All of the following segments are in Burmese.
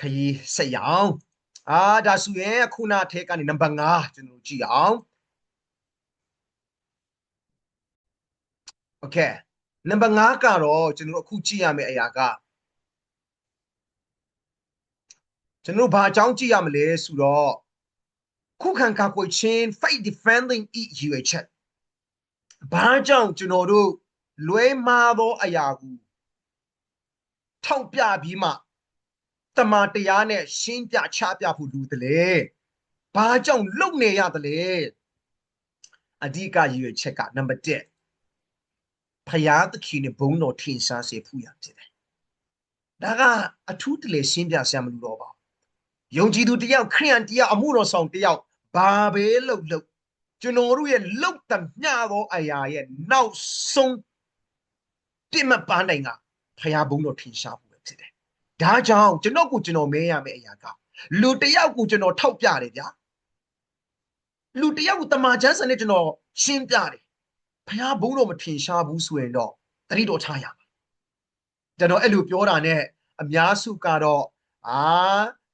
ခရီးဆက်ရအောင်အာဒါဆိုရင်ခုနအထက်ကနေနံပါတ်5ကျွန်တော်ကြည့်အောင် Okay နံပါတ်5ကတော့ကျွန်တော်အခုကြည့်ရမယ့်အရာကကျွန်တော်ဘာအကြောင်းကြည့်ရမလဲဆိုတော့ခုခံကာကွယ်ခြင်း fight defending each you ချက်ဘာကြောင့်ကျွန်တော်တို့လွဲမှားသောအရာကိုထောက်ပြပြီးမှ တမန်တရားနဲ့ရှင်းပြချပြဖို့လူတလေဘာကြောင့်လုံနေရတလေအဓိကရည်ရွယ်ချက်ကနံပါတ်1ဖယားသခင်နဲ့ဘုန်းတော်ထင်ရှားစေဖို့ရဖြစ်တယ်ဒါကအထူးတလေရှင်းပြဆရာမလို့တော့ပါယုံကြည်သူတယောက်ခရိယန်တယောက်အမှုတော်ဆောင်တယောက်ဘာပဲလုပ်လုပ်ကျွန်တော်တို့ရဲ့လုတ်တမျှသောအရာရဲ့နောက်ဆုံးတိမပန်းနိုင်ကဖယားဘုန်းတော်ထင်ရှားဖို့ပဲဖြစ်တယ်။ ဒါကြောင့်ကျွန်တော်ကိုကျွန်တော်မဲရမယ့်အရာကလူတယောက်ကိုကျွန်တော်ထောက်ပြတယ်ဗျာ။လူတယောက်ကိုတမန်ကျမ်းစာနဲ့ကျွန်တော်ရှင်းပြတယ်။ဖယားဘုန်းတော်မထင်ရှားဘူးဆိုရင်တော့တတိတော်ထားရမှာ။ကျွန်တော်အဲ့လိုပြောတာနဲ့အများစုကတော့အာ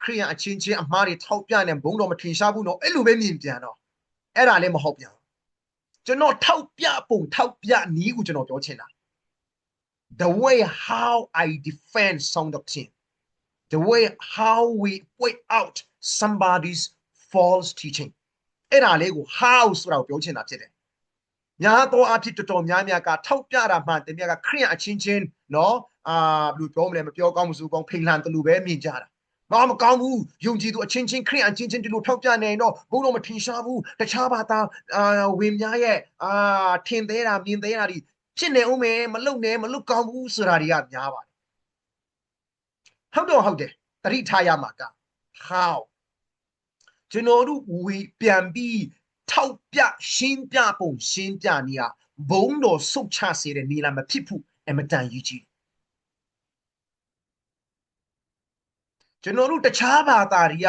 ခရိယန်အချင်းချင်းအမှားတွေထောက်ပြနေဘုန်းတော်မထင်ရှားဘူးနော်အဲ့လိုပဲမြင်ပြန်တော့အဲ့ဒါလည်းမဟုတ်ပြန်ကျွန်တော်ထောက်ပြပုံထောက်ပြနီးကိုကျွန်တော်ပြောချင်တာ the way how i defend sound doctrine the way how we point out somebody's false teaching အဲ့ဒါလေးကို how ဆိုတာကိုပြောချင်တာဖြစ်တယ်ညာတော့အဖြစ်တော်တော်များများကထောက်ပြတာမှတကယ်ကခရိယအချင်းချင်းเนาะအာဘယ်လိုပြောမလဲမပြောကောင်းမစိုးကောင်းဖိန်လန်တလူပဲမြင်ကြတာဘာမကောင်းဘူးယုံကြည်သူအချင်းချင်းခရိယအချင်းချင်းဒီလိုထောက်ပြနေတော့ဘုန်းတော်မထင်ရှားဘူးတခြားဘာသာအာဝင်များရဲ့အာထင်သေးတာမြင်သေးတာဒီဖြစ်နေဦးမယ်မလုံနဲ့မလုံကောင်းဘူးဆိုတာတွေကများပါတယ် ဟုတ်တော့ဟုတ်တယ်တတိထားရမှာက how ကျွန်တော်တို့ဝေပြန်ပြီးထောက်ပြရှင်းပြပုံရှင်းပြနေရဘုံတော်ဆုတ်ချစေတဲ့နေလာမဖြစ်ဘူးအမတန်ကြီးကြီးကျွန်တော်တို့တခြားဘာသာတွေက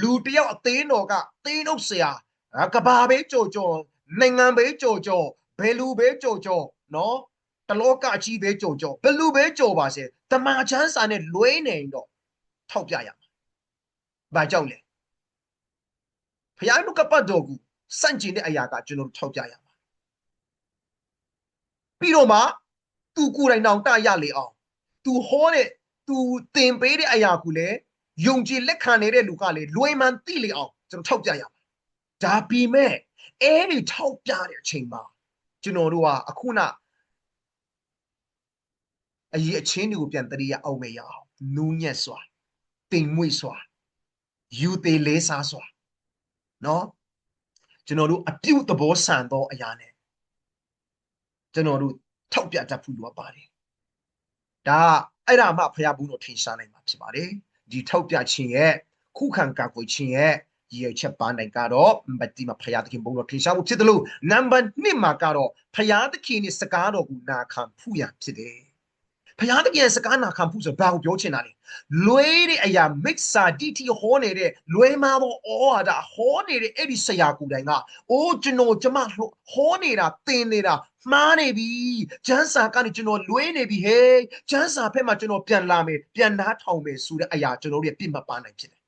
လူတယောက်အသေးတော်ကသေးနှုတ်ဆရာကဘာပဲကြော်ကြော်နိုင်ငံပဲကြော်ကြော်ဘယ်လူပဲကြော်ကြော်နော်တလောကကြီးပဲကြော်ကြော်ဘယ်လူပဲကြော်ပါစေ တမန်ချမ်းစာနဲ့လွဲနေတော့ထောက်ပြရမှာဘာကြောင့်လဲဖယားတို့ကပတ်တော်ကိုစန့်ကျင်တဲ့အရာကကျွန်တော်တို့ထောက်ပြရမှာပြီးတော့မှသူကိုယ်တိုင်တောင်တရလေအောင်သူဟောတဲ့သူသင်ပေးတဲ့အရာကိုလည်းယုံကြည်လက်ခံနေတဲ့လူကလည်းလွယ်မှန်သိလေအောင်ကျွန်တော်ထောက်ပြရမှာဒါပေမဲ့အဲ့ဒီထောက်ပြတဲ့အချိန်မှာကျွန်တော်တို့ကအခုန အရေးအချင်းတွေကိုပြန်တရိယာအောင်မရအောင်နူးညက်စွာတင်မွေ့စွာယူသေးလေးစားစွာနော်ကျွန်တော်တို့အပြုတ်သဘောဆန်သောအရာနဲ့ကျွန်တော်တို့ထောက်ပြတတ်ဖို့လိုပါတယ်ဒါအဲ့ဒါမှဖျားဘူးတော့ထင်ရှားနိုင်မှာဖြစ်ပါတယ်ဒီထောက်ပြခြင်းရဲ့ခုခံကာကွယ်ခြင်းရဲ့ရည်ချက်ပန်းနိုင်ကတော့မတိမဖျားသခင်ဘုံတော်ထင်ရှားမှုဖြစ်တယ်လို့နံပါတ်1မှာကတော့ဖျားသခင်ရဲ့စကားတော်ကိုနာခံဖို့ရဖြစ်တယ် ဖျားသခင်စကားနာခံဖို့ဆိုဘာကိုပြောချင်တာလဲလွဲတဲ့အရာ mixer DT ဟောနေတဲ့လွဲမာသောဩဟာဒါဟောနေတဲ့အဲ့ဒီဆရာကိုယ်တိုင်ကအိုးကျွန်တော်ကျမဟောနေတာသင်နေတာမှားနေပြီကျန်းစာကနေကျွန်တော်လွဲနေပြီဟဲ့ကျန်းစာဖက်မှာကျွန်တော်ပြန်လာမယ်ပြန်နားထောင်မယ်ဆိုတဲ့အရာကျွန်တော်တို့ရဲ့ပြစ်မပန်းနိုင်ဖြစ်တယ်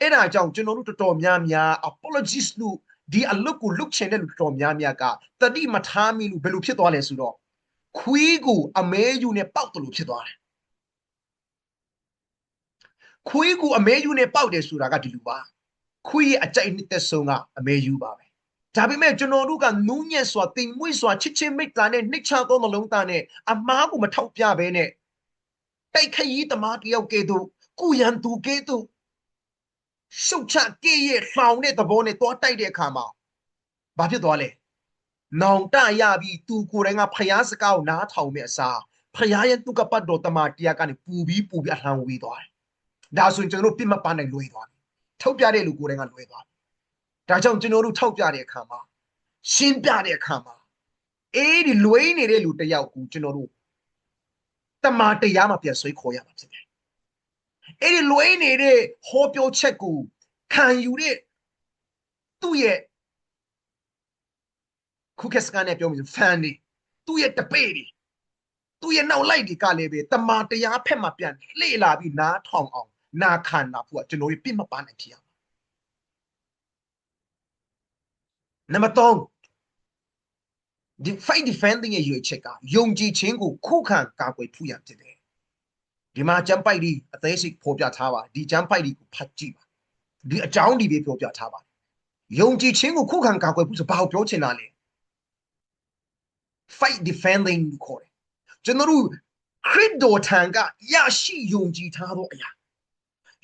အဲ့ဒါကြောင့်ကျွန်တော်တို့တော်တော်များများ apologies လို့ဒီအလုပ်ကိုလုပ်ချင်တဲ့လူတော်တော်များများကတတိမထားမိလို့ဘယ်လိုဖြစ်သွားလဲဆိုတော့ ခွေးကိုအမဲယူနဲ့ပေါက်တယ်လို့ဖြစ်သွားတယ်ခွေးကိုအမဲယူနဲ့ပေါက်တယ်ဆိုတာကဒီလိုပါခွေးရဲ့အကြိုက်နှစ်သက်ဆုံးကအမဲယူပါပဲဒါပေမဲ့ကျွန်တော်တို့ကနူးညံ့စွာတင်မွေ့စွာချစ်ချင်းမိတ်တာနဲ့နှိတ်ချသောနှလုံးသားနဲ့အမားကိုမထောက်ပြဘဲနဲ့တိုက်ခရီးသမားတယောက်ကဲ့သို့ကုရန်သူကဲ့သို့ရှုတ်ချကေးရဲ့လှောင်တဲ့သဘောနဲ့တွားတိုက်တဲ့အခါမှာဘာဖြစ်သွားလဲ နောင်တရပြီးသူကိုယ်တိုင်ကဖျားစကားကိုနားထောင်မဲ့အစားဖျားရဲ့သူကပတ်တော်တမန်တရားကနေပူပြီးပူပြီးအလှမ်းဝေးသွားတယ်။ဒါဆိုရင်ကျွန်တော်တို့ပြစ်မပန်းနိုင်လွေသွားတယ်။ထုတ်ပြတဲ့လူကိုယ်တိုင်ကလွေသွားတယ်။ဒါကြောင့်ကျွန်တော်တို့ထောက်ပြတဲ့အခါမှာရှင်းပြတဲ့အခါမှာအေးဒီလွေးနေတဲ့လူတယောက်ကိုကျွန်တော်တို့တမန်တရားမှာပြန်ဆွဲခေါ်ရမှာဖြစ်တယ်။အဲ့ဒီလွေးနေတဲ့ဟောပြောချက်ကိုခံယူတဲ့သူ့ရဲ့ ခုကစကနဲ့ပြောမယ်ဖန်နေသူ့ရဲ့တပေတွေသူ့ရဲ့နောက်လိုက်ဒီကလည်းပဲတမာတရားဖက်မှာပြန်လှည့်လာပြီးနားထောင်အောင်နာခံတာဖို့ကကျွန်တော်တို့ပြစ်မပန်းနိုင်ဖြစ်ရမှာနံပါတ်3ဒီ fight defending ရဲ့ရွေးချက်ကယုံကြည်ခြင်းကိုခုခံကာကွယ်ဖို့ရဖြစ်တယ်ဒီမှာကျမ်းပိုက်ဒီအသေးစိတ်ဖော်ပြထားပါဒီကျမ်းပိုက်ဒီကိုဖတ်ကြည့်ပါဒီအကြောင်းဒီပဲပြောပြထားပါယုံကြည်ခြင်းကိုခုခံကာကွယ်ဖို့ဆိုဘာကိုပြောချင်တာလဲ fight defending ကိုခေါ်တယ်ကျွန်တော်တို့ခရစ်တော်ထံကရရှိယုံကြည်ထားသောအရာ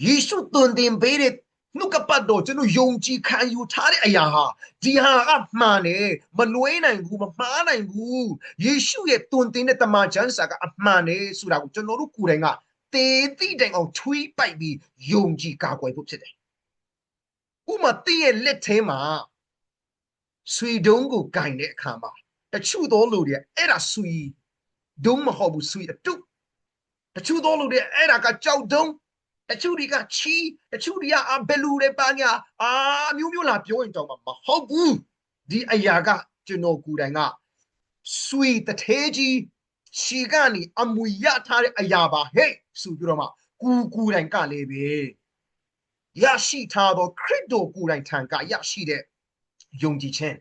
ယေရှုသွန်သင်ပေးတဲ့နှုတ်ကပတ်တော်ကျွန်တော်ယုံကြည်ခံယူထားတဲ့အရာဟာဒီဟာကမှန်တယ်မလွဲနိုင်ဘူးမမှားနိုင်ဘူးယေရှုရဲ့သွန်သင်တဲ့တမန်ကျမ်းစာကအမှန်တယ်ဆိုတာကိုကျွန်တော်တို့ကိုယ်တိုင်ကတေတိတိုင်အောင်ထွေးပိုက်ပြီးယုံကြည်ကာကွယ်ဖို့ဖြစ်တယ်ဥမာတည့်ရဲ့လက်ထဲမှာဆွေတုံးကိုကင်တဲ့အခါမှာ တချို့သောလူတွေအဲ့ဒါဆွေဒုံမဟုတ်ဘူးဆွေအတုတချို့သောလူတွေအဲ့ဒါကကြောက်တုံးတချို့တွေကချီတချို့တွေကအဘယ်လူတွေပါညာအာမျိုးမျိုးလာပြောရင်တောင်မှမဟုတ်ဘူးဒီအရာကကျွန်တော်ကိုယ်တိုင်ကဆွေတထဲကြီးရှီကနေအမူရထားတဲ့အရာပါဟဲ့ဆိုပြီးတော့မှကူကူတိုင်ကလည်းပဲရရှိထားသောခရစ်တော်ကိုယ်တိုင်ထံကရရှိတဲ့ယုံကြည်ခြင်း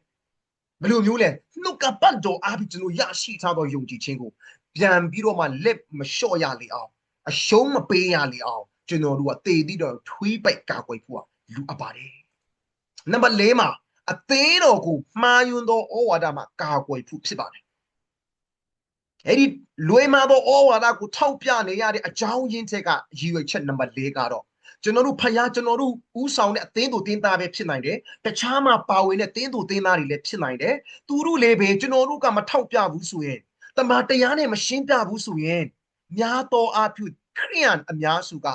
ဘယ်လိုမျိုးလဲနှုတ်ကပတ်တော်အားဖြင့်ကျွန်တော်ရရှိထားသောယုံကြည်ခြင်းကိုပြန်ပြီးတော့မှလက်မလျှော့ရလေအောင်အရှုံးမပေးရလေအောင်ကျွန်တော်တို့ကတေတိတော်ထွေးပိုက်ကာကွယ်ဖို့ကလူအပ်ပါတယ်နံပါတ်၄မှာအသင်းတော်ကိုမှားယွင်းသောဩဝါဒမှာကာကွယ်ဖို့ဖြစ်ပါတယ်အဲ့ဒီလွေမာသောဩဝါဒကိုထောက်ပြနေရတဲ့အကြောင်းရင်းထက်ကရည်ရွယ်ချက်နံပါတ်၄ကတော့ ကျွန်တော်တို့ဖယားကျွန်တော်တို့ဥဆောင်တဲ့အသင်းသူတင်းသားပဲဖြစ်နိုင်တယ်တခြားမှာပါဝင်တဲ့တင်းသူတင်းသားတွေလည်းဖြစ်နိုင်တယ်သူတို့လည်းပဲကျွန်တော်တို့ကမထောက်ပြဘူးဆိုရင်တမန်တရားနဲ့မရှင်းပြဘူးဆိုရင်များသောအားဖြင့်ခရိယန်အများစုက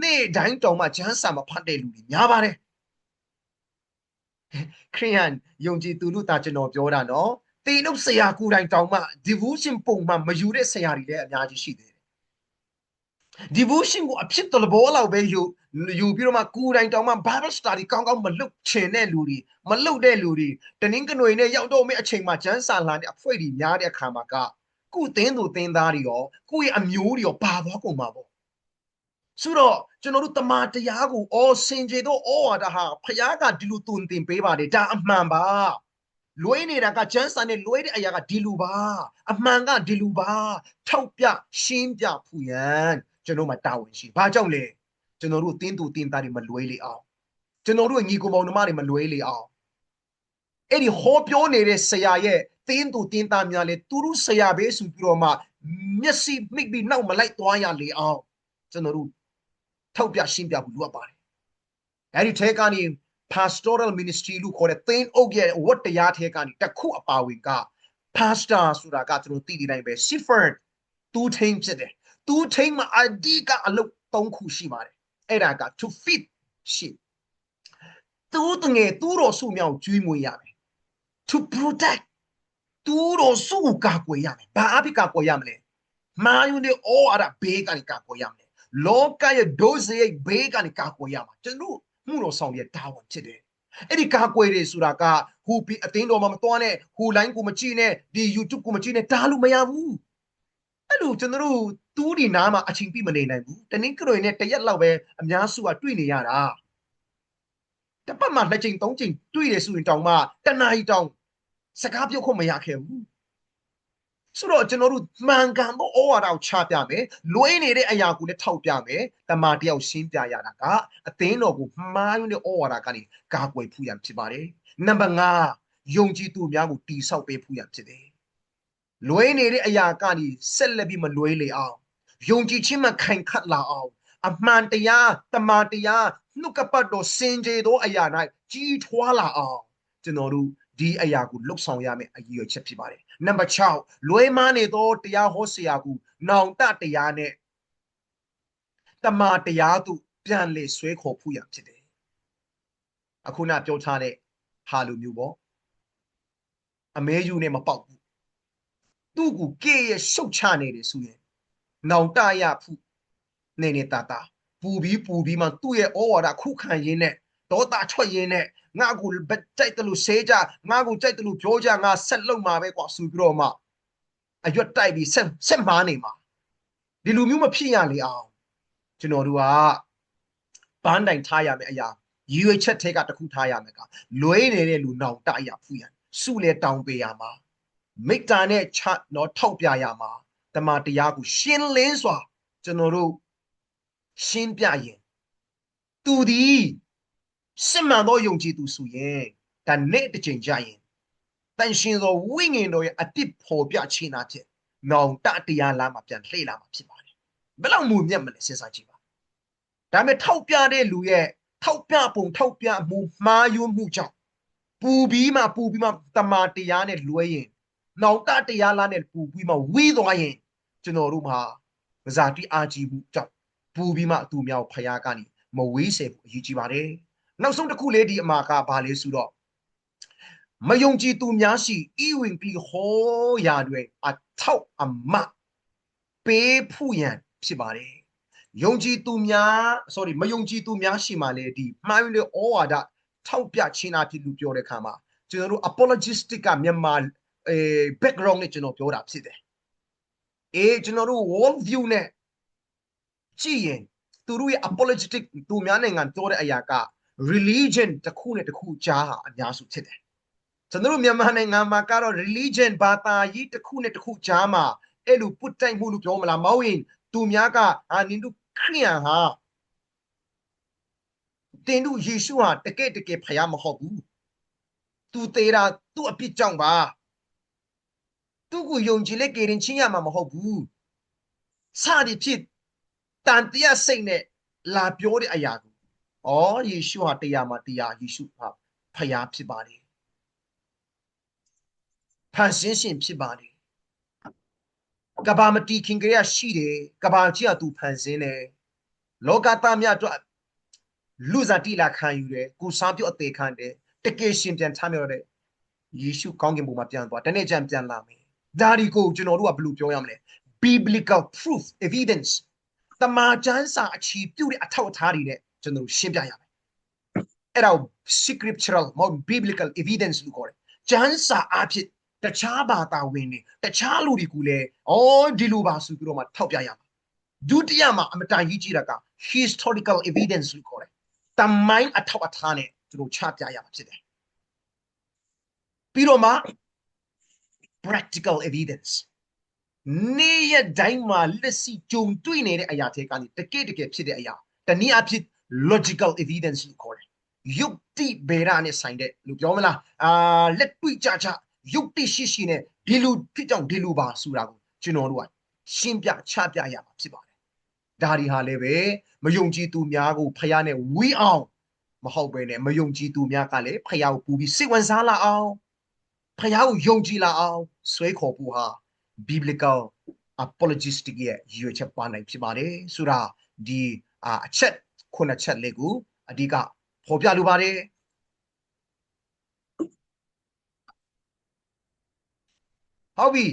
နေ့တိုင်းတောင်မှဂျမ်းစာမဖတ်တဲ့လူတွေများပါတယ်ခရိယန်ယုံကြည်သူလူသားကျွန်တော်ပြောတာနော်တေနုပ်ဆရာကိုယ်တိုင်တောင်မှ devotion ပုံမှန်မယူတဲ့ဆရာတွေလည်းအများကြီးရှိသေးတယ် devotion ကိုအဖြစ်တော်ဘောလောက်ပဲယူယူပြီးတော့မှကိုယ်တိုင်တောင်မှ Bible study ကောင်းကောင်းမလုပ်ချင်တဲ့လူတွေမလုပ်တဲ့လူတွေတနင်္ဂနွေနဲ့ရောက်တော့မယ့်အချိန်မှာဂျမ်းစာလာတဲ့အဖွဲ့တွေများတဲ့အခါမှာကကုသင်းသူသင်းသားတွေရောကိုယ့်ရဲ့အမျိုးတွေရောပါသွားကုန်မှာပေါ့ဆိုတော့ကျွန်တော်တို့တမာတရားကိုအော်စင်ကြေတော့အော်ဝါဒဟာဖခင်ကဒီလိုတုန်တင်ပေးပါတယ်ဒါအမှန်ပါလွဲနေတာကကျန်းစာနဲ့လွဲတဲ့အရာကဒီလူပါအမှန်ကဒီလူပါထောက်ပြရှင်းပြဖူရန် ကျွန်တော်မှတာဝန်ရှိဘာကြောင့်လဲကျွန်တော်တို့တင်းသူတင်းသားတွေမလွဲလေအောင်ကျွန်တော်တို့ညီကိုမောင်နှမတွေမလွဲလေအောင်အဲ့ဒီဟောပြောနေတဲ့ဆရာရဲ့တင်းသူတင်းသားများလေသူတို့ဆရာပဲဆိုပြီးတော့မှမျက်စိမိတ်ပြီးနောက်မလိုက်သွားရလေအောင်ကျွန်တော်တို့ထောက်ပြရှင်းပြဖို့လိုအပ်ပါတယ်အဲ့ဒီထဲကနေ pastoral ministry လို့ခေါ်တဲ့သင်းအုပ်ရဲ့ဝတ်တရားထဲကနေတစ်ခုအပါဝင်က pastor ဆိုတာကကျွန်တော်သိနေတိုင်းပဲ Sifford တူးထိန်ဖြစ်တယ် တူးထိန်မှာအဓိကအလုပ်၃ခုရှိပါတယ်အဲ့ဒါက to feed sheep တူးတငယ်တူးတော်စုမြောက်ကျွေးမွေးရမယ် to protect တူးတော်စုကာကွယ်ရမယ်ဘာအဖြစ်ကာကွယ်ရမလဲမာယုန်တဲ့ဩဝါဒဘေးကနေကာကွယ်ရမယ်လောကရဲ့ဒုစရိုက်ဘေးကနေကာကွယ်ရမှာကျွန်တော်မှုတော်ဆောင်ရဲ့တာဝန်ဖြစ်တယ်အဲ့ဒီကာကွယ်တွေဆိုတာကဟိုပြီးအတင်းတော်မှမသွားနဲ့ဟို line ကိုမကြည့်နဲ့ဒီ YouTube ကိုမကြည့်နဲ့တားလို့မရဘူး အဲ့လိုကျွန်တော်တို့တူးဒီနားမှာအချိန်ပြမနေနိုင်ဘူးတနင်္ဂနွေနဲ့တရက်လောက်ပဲအများစုကတွေ့နေရတာတပတ်မှနှစ်ချိန်သုံးချိန်တွေ့ရဆိုရင်တောင်မှတနားရီတောင်စကားပြောခွင့်မရခဲ့ဘူးဆိုတော့ကျွန်တော်တို့မှန်ကန်သောဩဝါဒကိုချပြမယ်လွဲနေတဲ့အရာကိုလည်းထောက်ပြမယ်တမာတယောက်ရှင်းပြရတာကအသင်းတော်ကိုမှားယွင်းတဲ့ဩဝါဒကနေကာကွယ်ဖို့ရန်ဖြစ်ပါတယ်နံပါတ်5ယုံကြည်သူများကိုတိဆောက်ပေးဖို့ရန်ဖြစ်တယ် လွဲနေတဲ့အရာကနေဆက်လက်ပြီးမလွဲလေအောင်ယုံကြည်ခြင်းမှခိုင်ခတ်လာအောင်အမှန်တရားတမာတရားနှုတ်ကပတ်တော်စင်ကြယ်သောအရာ၌ကြီးထွားလာအောင်ကျွန်တော်တို့ဒီအရာကိုလှုပ်ဆောင်ရမယ့်အရေးအချက်ဖြစ်ပါတယ်နံပါတ်6လွဲမားနေသောတရားဟောဆရာကိုနောင်တတရားနဲ့တမာတရားသူပြန်လေဆွဲခေါ်ဖို့ရဖြစ်တယ်အခုနပြောထားတဲ့ဟာလိုမျိုးပေါ့အမဲယူနဲ့မပေါက်ဘူး သူ့ကိုကေရဲ့ရှုတ်ချနေတယ်ဆိုရင်နောင်တရဖို့နေနေတာတာပူပြီးပူပြီးမှသူ့ရဲ့ဩဝါဒခုခံရင်းနဲ့ဒေါသထွက်ရင်းနဲ့ငါ့ကိုကြိုက်တယ်လို့ဆဲကြငါ့ကိုကြိုက်တယ်လို့ပြောကြငါဆက်လုံမှာပဲကွာဆိုပြီးတော့မှအရွက်တိုက်ပြီးဆက်ဆက်မားနေမှာဒီလူမျိုးမဖြစ်ရလေအောင်ကျွန်တော်တို့ကဘန်းတိုင်ထားရမယ်အရာရွေချက်ထဲကတစ်ခုထားရမယ်ကလွဲနေတဲ့လူနောင်တရဖူးရစုလဲတောင်းပေးရမှာ မိတ္တာနဲ့ချတော့ထောက်ပြရမှာတမန်တရားကိုရှင်းလင်းစွာကျွန်တော်တို့ရှင်းပြရင်သူသည်စစ်မှန်သောယုံကြည်သူဆိုရင်ဒါနဲ့တစ်ချိန်ကြရင်တန်ရှင်သောဝိညာဉ်တော်ရဲ့အတိတ်ဖော်ပြခြင်းအဖြစ်နောင်တတရားလာမှာပြန်လှည့်လာမှာဖြစ်ပါတယ်ဘယ်လောက်မူမြတ်မလဲစဉ်းစားကြည့်ပါဒါပေမဲ့ထောက်ပြတဲ့လူရဲ့ထောက်ပြပုံထောက်ပြမှုမှားယွင်းမှုကြောင့်ပူပြီးမှပူပြီးမှတမာတရားနဲ့လွဲရင် နောင်တတရားလာနဲ့ပူပြီးမှဝီးသွားရင်ကျွန်တော်တို့မှာမဇာတိအာကြီးမှုကြောင့်ပူပြီးမှသူများကိုဖျားကနေမဝေးစေဖို့အရေးကြီးပါတယ်နောက်ဆုံးတစ်ခုလေးဒီအမှာကဘာလဲဆိုတော့မယုံကြည်သူများရှိဤဝင်ပြီးဟောရာတွေအထောက်အမပေးဖို့ရန်ဖြစ်ပါတယ်ယုံကြည်သူများ sorry မယုံကြည်သူများရှိမှလည်းဒီမှားယွင်းတဲ့ဩဝါဒထောက်ပြခြင်းအဖြစ်လူပြောတဲ့ခါမှာကျွန်တော်တို့ apologistic ကမြန်မာ အဲ background နဲ့ကျွန်တော်ပြောတာဖြစ်တယ်အေးကျွန်တော်တို့ world view နဲ့ကြည့်ရင်သူတို့ရဲ့ apologetic သူများနိုင်ငံပြောတဲ့အရာက religion တစ်ခုနဲ့တစ်ခုကြားဟာအများစုဖြစ်တယ်ကျွန်တော်တို့မြန်မာနိုင်ငံမှာကတော့ religion ဘာသာရေးတစ်ခုနဲ့တစ်ခုကြားမှာအဲ့လိုပုတ်တိုင်မှုလို့ပြောမလားမဟုတ်ရင်သူများကအာနင်တို့ခရိယန်ဟာတင်တို့ယေရှုဟာတကယ်တကယ်ဖယားမဟုတ်ဘူးသူသေးတာသူ့အပြစ်ကြောင့်ပါ သူ့ကိုယုံကြည်လက်ကြရင်ချင်းရမှာမဟုတ်ဘူးစသည်ဖြစ်တန်တရားစိတ်နဲ့လာပြောတဲ့အရာကိုဩယေရှုဟာတရားမှာတရားယေရှုဟာဖယားဖြစ်ပါတယ်ဖန်ဆင်းရှင်ဖြစ်ပါတယ်ကဘာမတီခင်ကရရှိတယ်ကဘာကြီးကသူဖန်ဆင်းတယ်လောကသားများအတွက်လူစားတိလာခံယူတယ်ကိုစားပြုတ်အသေးခံတယ်တကယ်ရှင်ပြန်ထမြော်တယ်ယေရှုကောင်းကင်ဘုံမှာပြန်သွားတနေ့ကျန်ပြန်လာမယ် ဒါဒီကိုကျွန်တော်တို့ကဘယ်လိုပြောရမလဲ biblical proof evidence တမန်ကျမ်းစာအချီပြုတ်တဲ့အထောက်အထားတွေနဲ့ကျွန်တော်တို့ရှင်းပြရမယ်အဲ့ဒါကို scriptural မဟုတ် biblical evidence လို့ခေါ်တယ်ကျမ်းစာအဖြစ်တခြားဘာသာဝင်တွေတခြားလူတွေကလည်းအော်ဒီလိုပါဆိုပြီးတော့မှထောက်ပြရမှာဒုတိယမှာအမတန်ကြီးကြီးတာက historical evidence လို့ခေါ်တယ်တမိုင်းအထောက်အထားနဲ့သူတို့ချပြရမှာဖြစ်တယ်ပြီးတော့မှ practical evidence နေရတိုင်းမှာလက်စီကြုံတွေ့နေတဲ့အရာတွေကနေတကယ်တကယ်ဖြစ်တဲ့အရာတနည်းအားဖြင့် logical evidence လို့ခေါ်တယ်ယုတ်တိဗေဒနဲ့ဆိုင်တဲ့လို့ပြောမလားအာလက်တွေ့ကြကြယုတ်တိရှိရှိနဲ့ဒီလူဖြစ်ကြောင့်ဒီလူပါဆိုတာကိုကျွန်တော်တို့ကရှင်းပြချပြရမှာဖြစ်ပါတယ်ဒါဒီဟာလည်းပဲမယုံကြည်သူများကိုဖယားနဲ့ဝီးအောင်မဟုတ်ပဲနဲ့မယုံကြည်သူများကလည်းဖယားကိုပူပြီးစိတ်ဝင်စားလာအောင် ဖယားကိုယုံကြည်လာအောင်ဆွဲခေါ်ဖို့ဟာ biblical apologistic ရဲ့ရည်ရွယ်ချက်ပါနိုင်ဖြစ်ပါတယ်ဆိုတာဒီအချက်ခုနှစ်ချက်လေးကိုအဓိကဖော်ပြလိုပါတယ်ဟုတ်ပြီ